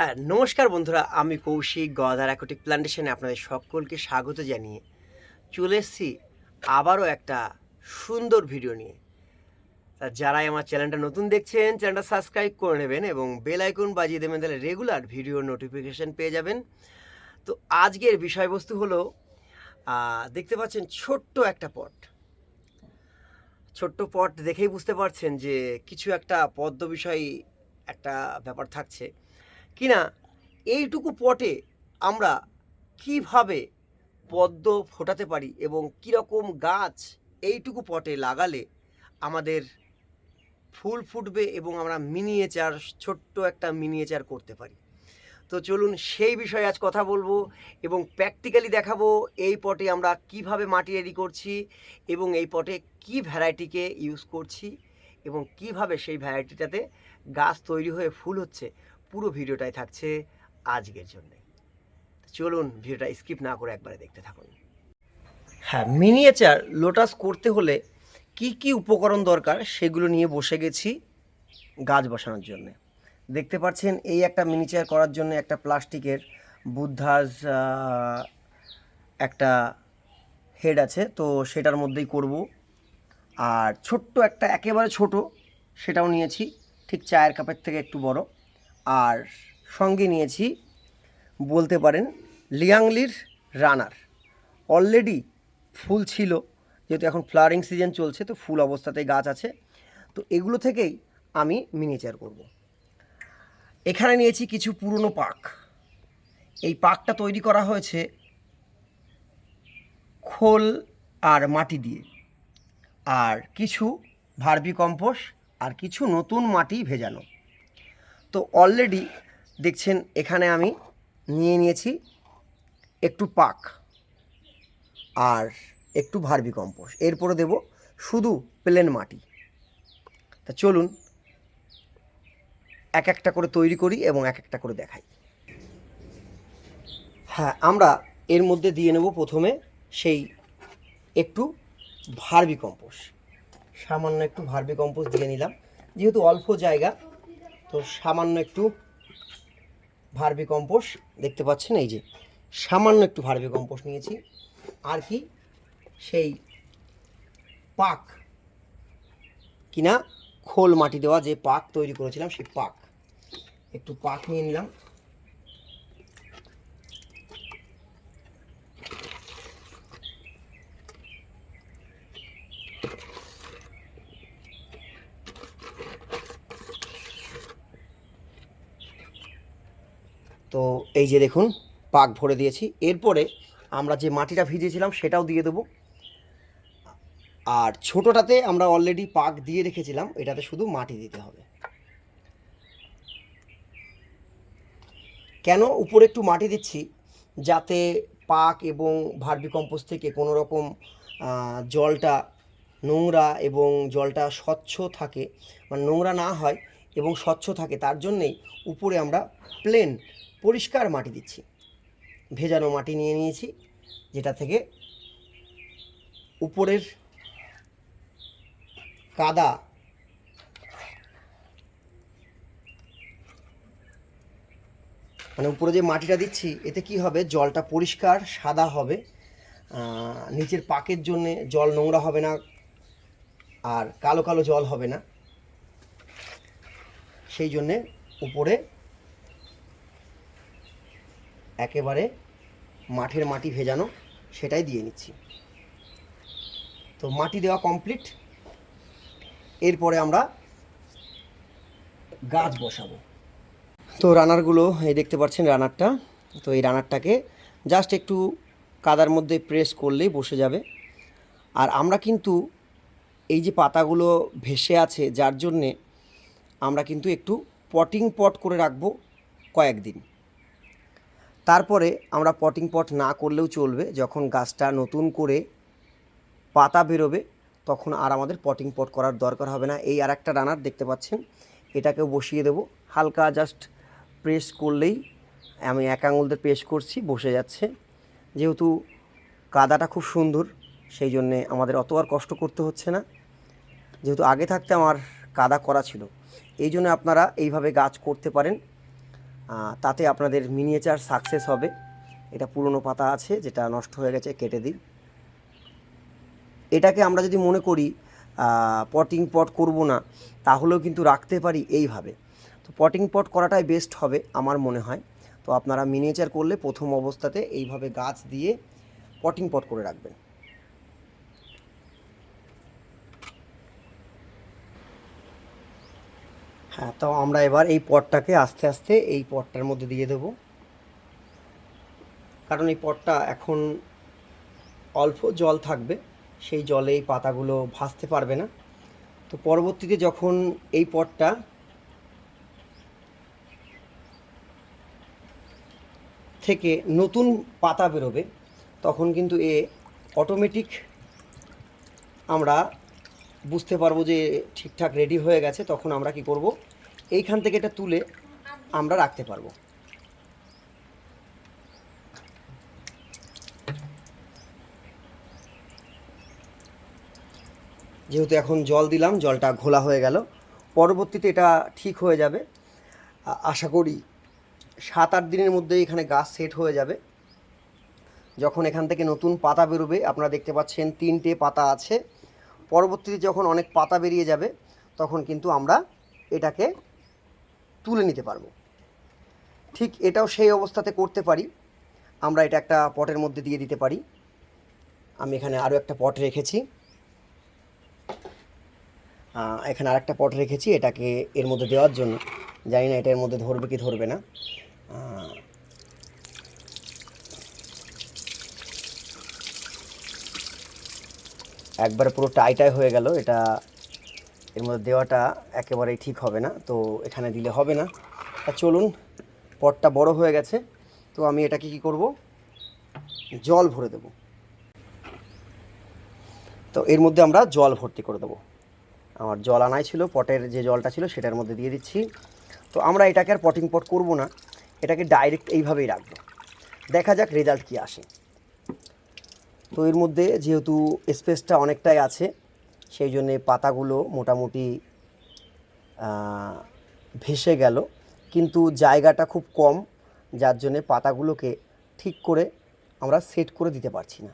হ্যাঁ নমস্কার বন্ধুরা, আমি কৌশিক গদার অ্যাকোটিক প্ল্যান্টেশনে আপনাদের সকলকে স্বাগত জানিয়ে চলে এসেছি আবারও একটা সুন্দর ভিডিও নিয়ে। যারাই আমার চ্যানেলটা নতুন দেখছেন চ্যানেলটা সাবস্ক্রাইব করে নেবেন এবং বেল আইকন বাজিয়ে দেবেন, তাহলে রেগুলার ভিডিও নোটিফিকেশান পেয়ে যাবেন। তো আজকের বিষয়বস্তু হলো দেখতে পাচ্ছেন ছোট্ট একটা পট। ছোট্ট পট দেখেই বুঝতে পারছেন যে কিছু একটা পদ্ম বিষয় একটা ব্যাপার থাকছে। কিনা এইটুকু পটে আমরা কীভাবে পদ্ম ফোটাতে পারি এবং কীরকম গাছ এইটুকু পটে লাগালে আমাদের ফুল ফুটবে এবং আমরা মিনিয়েচার ছোট্ট একটা মিনিয়েচার করতে পারি। তো চলুন সেই বিষয়ে আজ কথা বলব এবং প্র্যাকটিক্যালি দেখাবো এই পটে আমরা কীভাবে মাটি রেডি করছি এবং এই পটে কি ভ্যারাইটিকে ইউজ করছি এবং কীভাবে সেই ভ্যারাইটিটাতে গাছ তৈরি হয়ে ফুল হচ্ছে। পুরো ভিডিওটাই থাকছে আজকের জন্য। চলুন ভিডিওটা স্কিপ না করে একবারে দেখতে থাকুন। হ্যাঁ মিনিয়েচার লোটাস করতে হলে কি কি উপকরণ দরকার সেগুলো নিয়ে বসে গেছি গাছ বসানোর জন্য। দেখতে পাচ্ছেন এই একটা মিনিচার করার জন্য একটা প্লাস্টিকের বুদ্ধাজ একটা হেড আছে, তো সেটার মধ্যেই করব। আর ছোট্ট একটা, একেবারে ছোট, সেটাও নিয়েছি, ঠিক চায়ের কাপের থেকে একটু বড়। আর সঙ্গে নিয়েছি, বলতে পারেন, লিয়াংলির রানার। অলরেডি ফুল ছিল, যেহেতু এখন ফ্লাওয়ারিং সিজন চলছে, তো ফুল অবস্থাতেই গাছ আছে। তো এগুলো থেকেই আমি মিনিচার করব। এখানে নিয়েছি কিছু পুরনো পাক। এই পাকটা তৈরি করা হয়েছে খোল আর মাটি দিয়ে। আর কিছু ভার্মি কম্পোস্ট আর কিছু নতুন মাটি ভেজানো। তো অলরেডি দেখছেন, এখানে আমি নিয়ে নিয়েছি একটু পাক আর একটু ভার্মি কম্পোস্ট। এরপরে দেব শুধু প্লেন মাটি। তা চলুন, এক একটা করে তৈরি করি এবং এক একটা করে দেখাই। হ্যাঁ আমরা এর মধ্যে দিয়ে নেব প্রথমে সেই একটু ভার্মি কম্পোস্ট। সামান্য একটু ভার্মি কম্পোস্ট দিয়ে নিলাম। যেহেতু অল্প জায়গা তো সামান্য একটু ভার্বি কম্পোস্ট দেখতে পাচ্ছেন, এই যে সামান্য একটু ভার্বি কম্পোস্ট নিয়েছি। আর কি সেই পাক কিনা খোল মাটি দেওয়া যে পাক তৈরি করেছিলাম, সেই পাক। একটু পাক নিয়ে নিলাম। তো এই যে দেখুন, পাক ভরে দিয়েছি। এরপরে আমরা যে মাটিটা ভিজিয়েছিলাম সেটাও দিয়ে দেবো। আর ছোটোটাতে আমরা অলরেডি পাক দিয়ে রেখেছিলাম, এটাতে শুধু মাটি দিতে হবে। কেন উপরে একটু মাটি দিচ্ছি? যাতে পাক এবং ভার্মি কম্পোস্ট থেকে কোনো রকম জলটা, নোংরা এবং জলটা স্বচ্ছ থাকে মানে নোংরা না হয় এবং স্বচ্ছ থাকে, তার জন্যেই উপরে আমরা প্লেন পরিষ্কার মাটি দিচ্ছি। ভেজানো মাটি নিয়ে নিয়েছি, যেটা থেকে উপরের কাদা মানে উপরে যে মাটিটা দিচ্ছি, এতে কি হবে? জলটা পরিষ্কার, সাদা হবে। নিচের পাকের জন্যে জল নোংরা হবে না, আর কালো কালো জল হবে না। সেই জন্যে উপরে একেবারে মাঠের মাটি ভেজানো, সেটাই দিয়ে নিচ্ছি। তো মাটি দেওয়া কমপ্লিট এরপরে আমরা গাছ বসাবো। তো রানারগুলো, এই দেখতে পাচ্ছেন রানারটা। তো এই রানারটাকে জাস্ট একটু কাদার মধ্যে প্রেস করলেই বসে যাবে। আর আমরা কিন্তু এই যে পাতাগুলো ভেসে আছে, যার জন্যে আমরা কিন্তু একটু পটিং পট করে রাখব কয়েকদিন। তারপরে আমরা পটিং পট না করলেও চলবে। যখন গাছটা নতুন করে পাতা বেরোবে, তখন আর আমাদের পটিং পট করার দরকার হবে না। এই আর একটা রানার দেখতে পাচ্ছেন, এটাকেও বসিয়ে দেবো। হালকা জাস্ট প্রেস করলেই আমি এক আঙুলতে প্রেস করছি, বসে যাচ্ছে। যেহেতু কাদাটা খুব সুন্দর, সেই জন্যে আমাদের অত আর কষ্ট করতে হচ্ছে না। যেহেতু আগে থাকতে আমার কাদা করা ছিল। এই জন্য আপনারা এইভাবে গাছ করতে পারেন। তাতে আপনাদের মিনিয়েচার সাকসেস হবে। এটা পুরনো পাতা আছে, যেটা নষ্ট হয়ে গেছে, কেটে দিই এটাকে আমরা যদি মনে করি পটিং পট করব না, তাহলেও কিন্তু রাখতে পারি এইভাবে। তো পটিং পট করাটাই বেস্ট হবে, আমার মনে হয়। তো আপনারা মিনিয়েচার করলে প্রথম অবস্থাতে এইভাবে গাছ দিয়ে পটিং পট করে রাখবেন। হ্যাঁ তো আমরা এবার এই পটটাকে আস্তে আস্তে এই পটটার মধ্যে দিয়ে দেব। কারণ এই পটটা এখন অল্প জল থাকবে, সেই জলে এই পাতাগুলো ভাসতে পারবে না। তো পরবর্তীতে যখন এই পটটা থেকে নতুন পাতা বেরোবে, তখন কিন্তু এ অটোমেটিক আমরা বুঝতে পারব যে ঠিকঠাক রেডি হয়ে গেছে, তখন আমরা কি করব? এইখান থেকে এটা তুলে আমরা রাখতে পারব। যেহেতু এখন জল দিলাম, জলটা ঘোলা হয়ে গেল। পরবর্তীতে এটা ঠিক হয়ে যাবে। আশা করি সাত আট দিনের মধ্যে এখানে গাছ সেট হয়ে যাবে। যখন এখান থেকে নতুন পাতা বেরোবে, আপনারা দেখতে পাচ্ছেন তিনটে পাতা আছে। পরবর্তীতে যখন অনেক পাতা বেরিয়ে যাবে, তখন কিন্তু আমরা এটাকে তুলে নিতে পারব। ঠিক এটাও সেই অবস্থাতে করতে পারি। আমরা এটা একটা পটের মধ্যে দিয়ে দিতে পারি। আমি এখানে আরও একটা পট রেখেছি। এখানে আরেকটা পট রেখেছি, এটাকে এর মধ্যে দেওয়ার জন্য। জানি না এটা এর মধ্যে ধরবে কি ধরবে না। একবারে পুরো টাইটাই হয়ে গেল। এটা এর মধ্যে দেওয়াটা একেবারেই ঠিক হবে না, তো এখানে দিলে হবে না। তা চলুন, পটটা বড় হয়ে গেছে, তো আমি এটাকে কি করব? জল ভরে দেব। তো এর মধ্যে আমরা জল ভর্তি করে দেবো। আমার জল আনাই ছিল, পটের যে জলটা ছিল সেটার মধ্যে দিয়ে দিচ্ছি। তো আমরা এটাকে আর পটিং পট করব না, এটাকে ডাইরেক্ট এইভাবেই রাখব। দেখা যাক রেজাল্ট কি আসে। তো এর মধ্যে যেহেতু স্পেসটা অনেকটাই আছে সেই জন্যে পাতাগুলো মোটামুটি ভেসে গেল। কিন্তু জায়গাটা খুব কম, যার জন্যে পাতাগুলোকে ঠিক করে আমরা সেট করে দিতে পারছি না।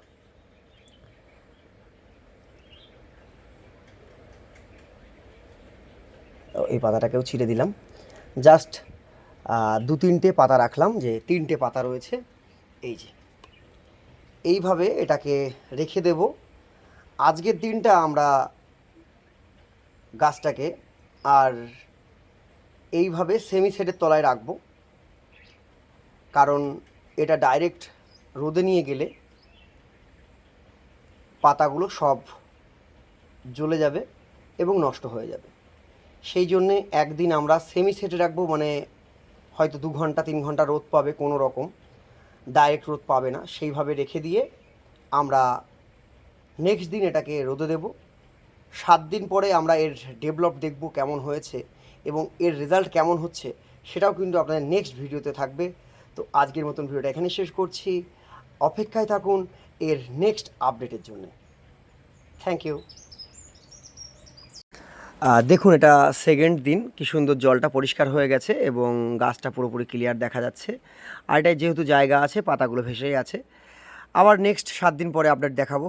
এই পাতাটাকেও ছিঁড়ে দিলাম। জাস্ট দু তিনটে পাতা রাখলাম, যে তিনটে পাতা রয়েছে। এই যে, এইভাবে এটাকে রেখে দেব। আজকের দিনটা আমরা গাছটাকে আর এইভাবে সেমি সেটের তলায় রাখব। কারণ এটা ডাইরেক্ট রোদে নিয়ে গেলে পাতাগুলো সব জ্বলে যাবে এবং নষ্ট হয়ে যাবে। সেই জন্যে একদিন আমরা সেমি সেটে রাখব মানে হয়তো দু ঘণ্টা, তিন ঘণ্টা রোদ পাবে কোনো রকম। ডাইরেক্ট রোদ পাবে না। সেইভাবে রেখে দিয়ে আমরা নেক্সট দিন এটাকে রোদে দেব। সাত দিন পরে আমরা এর ডেভেলপ দেখব কেমন হয়েছে এবং এর রেজাল্ট কেমন হচ্ছে, সেটাও কিন্তু আপনাদের নেক্সট ভিডিওতে থাকবে। তো আজকের মতন ভিডিওটা এখানে শেষ করছি। অপেক্ষায় থাকুন এর নেক্সট আপডেটের জন্য। থ্যাংক ইউ দেখুন, এটা সেকেন্ড দিন। কি সুন্দর জলটা পরিষ্কার হয়ে গেছে এবং গাছটা পুরোপুরি ক্লিয়ার দেখা যাচ্ছে। আর এটায় যেহেতু জায়গা আছে, পাতাগুলো ভেসেই আছে। আবার নেক্সট সাত দিন পরে আপডেট দেখাবো।